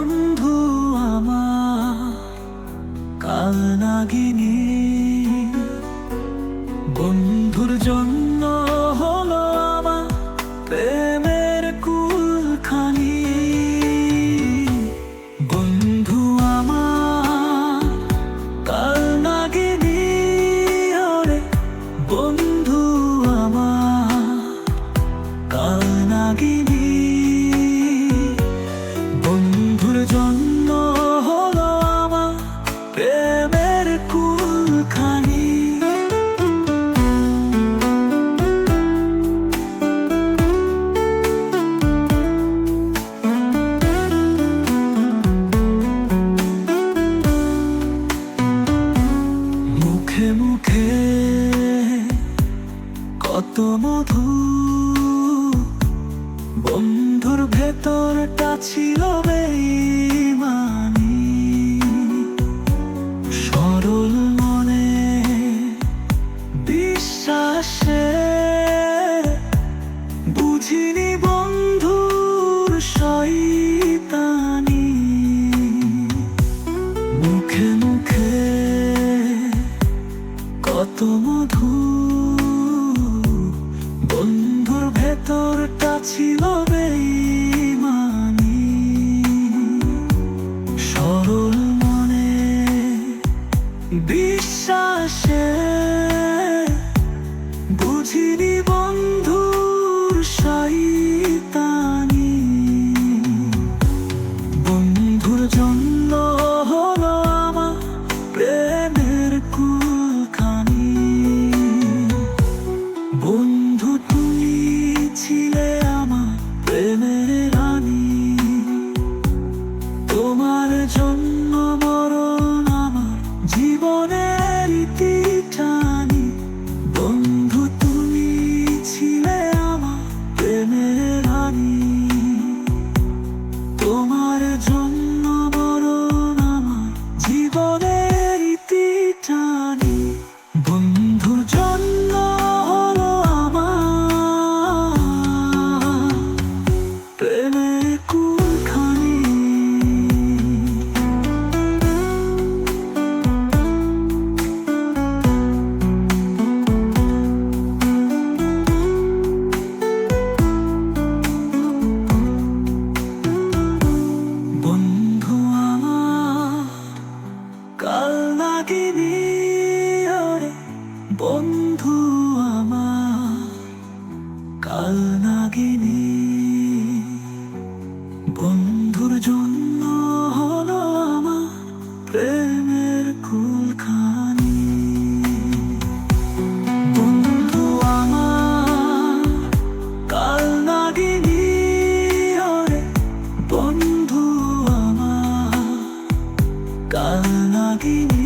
বন্ধু আমার কাল নাগিনী কত মধু। বন্ধুর ভেতরটা ছিল বেইমানি। সরল মনে বিশ্বাসে বুঝিনি বন্ধুর শয়তানি। মুখে মুখে কত মধু বিশ্বাসে বুঝিনি বন্ধুর শৈতানি বন্ধুর জন্য হলো আমার প্রেমের কুখানি বন্ধু, তুমি ছিলে আমার প্রেমের রানী। তোমার বন্ধু আমার, কাল নাগিনী। বন্ধুর জন্য হলো আমার প্রেমের কুলখানি। বন্ধু আমার, কাল নাগিনী বন্ধু আমার, কাল নাগিনী